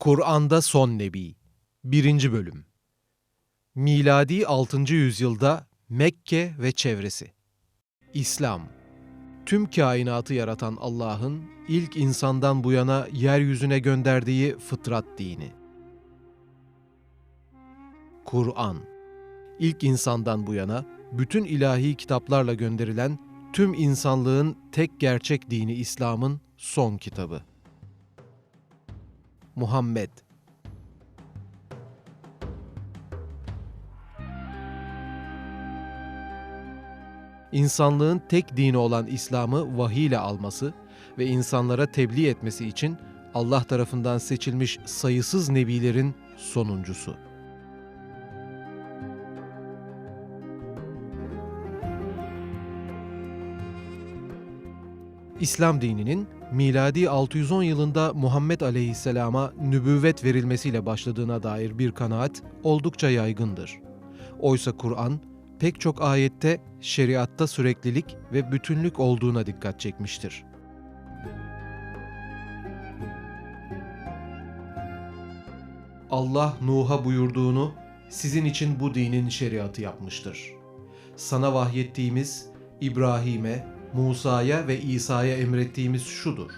Kur'an'da Son Nebi 1. Bölüm Miladi 6. yüzyılda Mekke ve çevresi İslam Tüm kainatı yaratan Allah'ın ilk insandan bu yana yeryüzüne gönderdiği fıtrat dini. Kur'an İlk insandan bu yana bütün ilahi kitaplarla gönderilen tüm insanlığın tek gerçek dini İslam'ın son kitabı. Muhammed İnsanlığın tek dini olan İslam'ı vahiy ile alması ve insanlara tebliğ etmesi için Allah tarafından seçilmiş sayısız nebilerin sonuncusu. İslam dininin miladi 610 yılında Muhammed Aleyhisselam'a nübüvvet verilmesiyle başladığına dair bir kanaat oldukça yaygındır. Oysa Kur'an pek çok ayette şeriatta süreklilik ve bütünlük olduğuna dikkat çekmiştir. Allah Nuh'a buyurduğunu sizin için bu dinin şeriatı yapmıştır. Sana vahyettiğimiz İbrahim'e, Musa'ya ve İsa'ya emrettiğimiz şudur.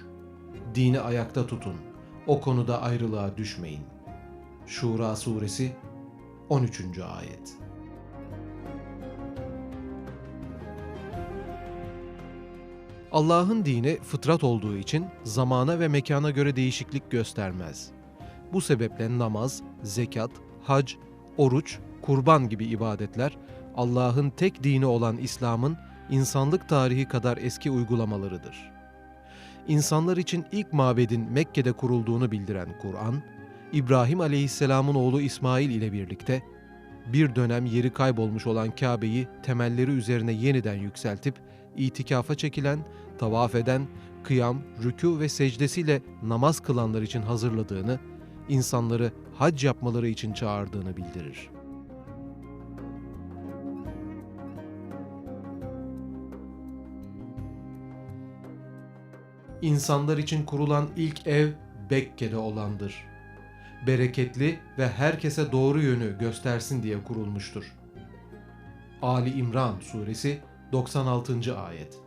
Dini ayakta tutun. O konuda ayrılığa düşmeyin. Şura suresi 13. ayet. Allah'ın dini fıtrat olduğu için zamana ve mekana göre değişiklik göstermez. Bu sebeple namaz, zekat, hac, oruç, kurban gibi ibadetler Allah'ın tek dini olan İslam'ın insanlık tarihi kadar eski uygulamalarıdır. İnsanlar için ilk mabedin Mekke'de kurulduğunu bildiren Kur'an, İbrahim Aleyhisselam'ın oğlu İsmail ile birlikte bir dönem yeri kaybolmuş olan Kabe'yi temelleri üzerine yeniden yükseltip itikafa çekilen, tavaf eden, kıyam, rükû ve secdesiyle namaz kılanlar için hazırladığını, insanları hac yapmaları için çağırdığını bildirir. İnsanlar için kurulan ilk ev Bekke'de olandır. Bereketli ve herkese doğru yönü göstersin diye kurulmuştur. Ali İmran suresi 96. ayet.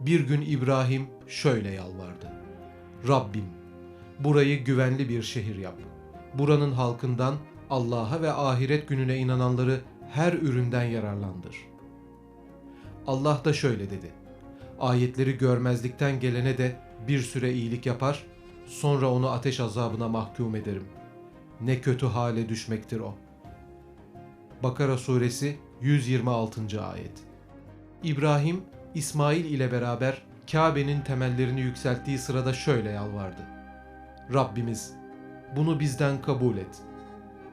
Bir gün İbrahim şöyle yalvardı. Rabbim, burayı güvenli bir şehir yap. Buranın halkından Allah'a ve ahiret gününe inananları her üründen yararlandır. Allah da şöyle dedi. Ayetleri görmezlikten gelene de bir süre iyilik yapar, sonra onu ateş azabına mahkum ederim. Ne kötü hale düşmektir o. Bakara suresi 126. ayet. İbrahim, İsmail ile beraber Kabe'nin temellerini yükselttiği sırada şöyle yalvardı. Rabbimiz, bunu bizden kabul et.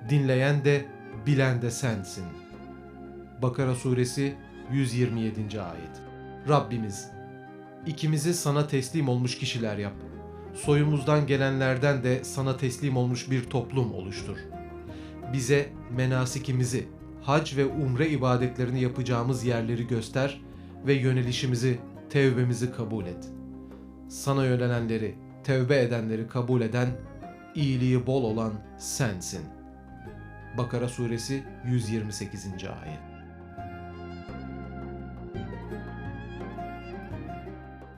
Dinleyen de, bilen de sensin. Bakara suresi 127. ayet. Rabbimiz, ikimizi sana teslim olmuş kişiler yap. Soyumuzdan gelenlerden de sana teslim olmuş bir toplum oluştur. Bize menasikimizi, hac ve umre ibadetlerini yapacağımız yerleri göster ve yönelişimizi, tevbemizi kabul et. Sana yönelenleri, tevbe edenleri kabul eden, iyiliği bol olan sensin. Bakara suresi 128. ayet.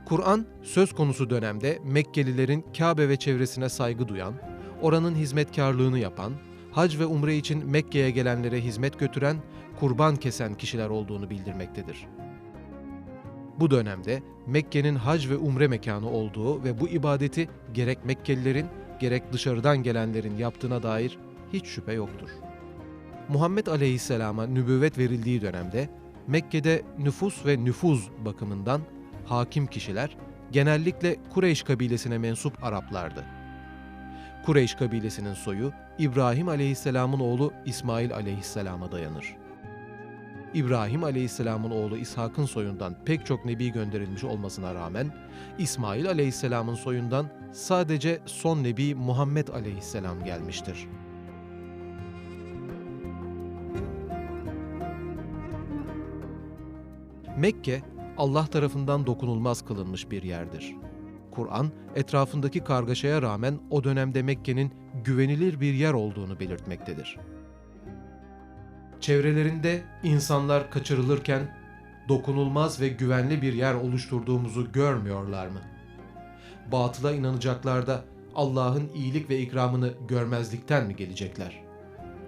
Kur'an söz konusu dönemde Mekkelilerin Kabe ve çevresine saygı duyan, oranın hizmetkarlığını yapan, hac ve umre için Mekke'ye gelenlere hizmet götüren, kurban kesen kişiler olduğunu bildirmektedir. Bu dönemde Mekke'nin hac ve umre mekanı olduğu ve bu ibadeti gerek Mekkelilerin gerek dışarıdan gelenlerin yaptığına dair hiç şüphe yoktur. Muhammed Aleyhisselam'a nübüvvet verildiği dönemde Mekke'de nüfus ve nüfuz bakımından hakim kişiler genellikle Kureyş kabilesine mensup Araplardı. Kureyş kabilesinin soyu İbrahim Aleyhisselam'ın oğlu İsmail Aleyhisselam'a dayanır. İbrahim Aleyhisselam'ın oğlu İshak'ın soyundan pek çok nebi gönderilmiş olmasına rağmen İsmail Aleyhisselam'ın soyundan sadece son nebi Muhammed Aleyhisselam gelmiştir. Mekke Allah tarafından dokunulmaz kılınmış bir yerdir. Kur'an etrafındaki kargaşaya rağmen o dönemde Mekke'nin güvenilir bir yer olduğunu belirtmektedir. Çevrelerinde insanlar kaçırılırken dokunulmaz ve güvenli bir yer oluşturduğumuzu görmüyorlar mı? Batıla inanacaklar da Allah'ın iyilik ve ikramını görmezlikten mi gelecekler?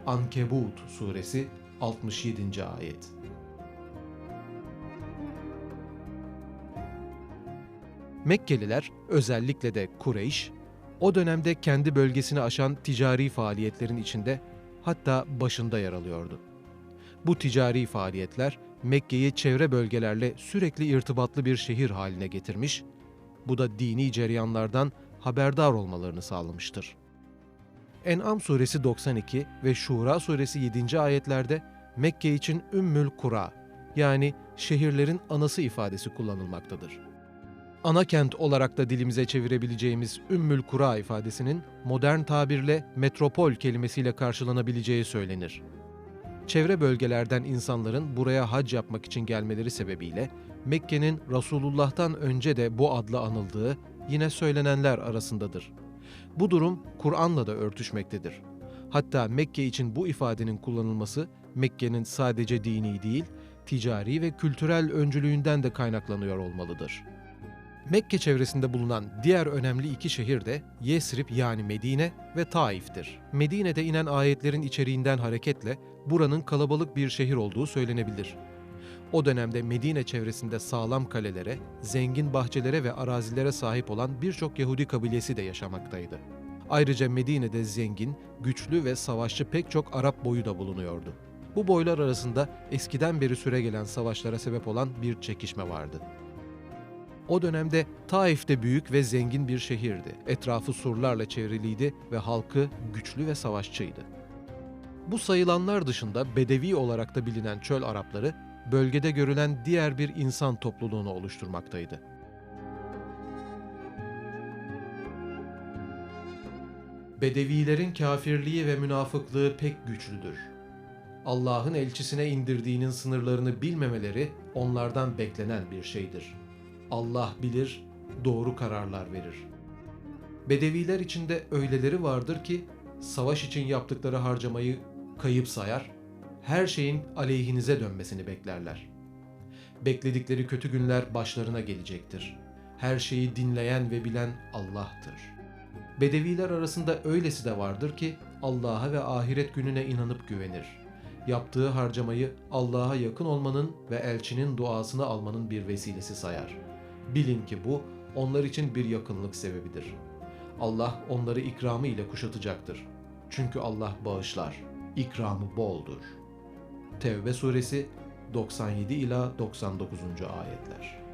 Ankebut suresi 67. ayet. Mekkeliler özellikle de Kureyş o dönemde kendi bölgesini aşan ticari faaliyetlerin içinde hatta başında yer alıyordu. Bu ticari faaliyetler Mekke'yi çevre bölgelerle sürekli irtibatlı bir şehir haline getirmiş, bu da dini cereyanlardan haberdar olmalarını sağlamıştır. En'am suresi 92 ve Şura suresi 7. ayetlerde Mekke için Ümmül Kura yani şehirlerin anası ifadesi kullanılmaktadır. Ana kent olarak da dilimize çevirebileceğimiz Ümmül Kura ifadesinin modern tabirle metropol kelimesiyle karşılanabileceği söylenir. Çevre bölgelerden insanların buraya hac yapmak için gelmeleri sebebiyle Mekke'nin Resulullah'tan önce de bu adla anıldığı yine söylenenler arasındadır. Bu durum Kur'an'la da örtüşmektedir. Hatta Mekke için bu ifadenin kullanılması Mekke'nin sadece dini değil, ticari ve kültürel öncülüğünden de kaynaklanıyor olmalıdır. Mekke çevresinde bulunan diğer önemli iki şehir de Yesrib yani Medine ve Taif'tir. Medine'de inen ayetlerin içeriğinden hareketle buranın kalabalık bir şehir olduğu söylenebilir. O dönemde Medine çevresinde sağlam kalelere, zengin bahçelere ve arazilere sahip olan birçok Yahudi kabilesi de yaşamaktaydı. Ayrıca Medine'de zengin, güçlü ve savaşçı pek çok Arap boyu da bulunuyordu. Bu boylar arasında eskiden beri süregelen savaşlara sebep olan bir çekişme vardı. O dönemde Taif de büyük ve zengin bir şehirdi. Etrafı surlarla çevriliydi ve halkı güçlü ve savaşçıydı. Bu sayılanlar dışında Bedevi olarak da bilinen çöl Arapları bölgede görülen diğer bir insan topluluğunu oluşturmaktaydı. Bedevilerin kafirliği ve münafıklığı pek güçlüdür. Allah'ın elçisine indirdiğinin sınırlarını bilmemeleri onlardan beklenen bir şeydir. Allah bilir, doğru kararlar verir. Bedeviler içinde öyleleri vardır ki savaş için yaptıkları harcamayı kayıp sayar, her şeyin aleyhinize dönmesini beklerler. Bekledikleri kötü günler başlarına gelecektir. Her şeyi dinleyen ve bilen Allah'tır. Bedeviler arasında öylesi de vardır ki Allah'a ve ahiret gününe inanıp güvenir. Yaptığı harcamayı Allah'a yakın olmanın ve elçinin duasını almanın bir vesilesi sayar. Bilin ki bu onlar için bir yakınlık sebebidir. Allah onları ikramı ile kuşatacaktır. Çünkü Allah bağışlar, ikramı boldur. Tevbe suresi 97 ila 99. ayetler.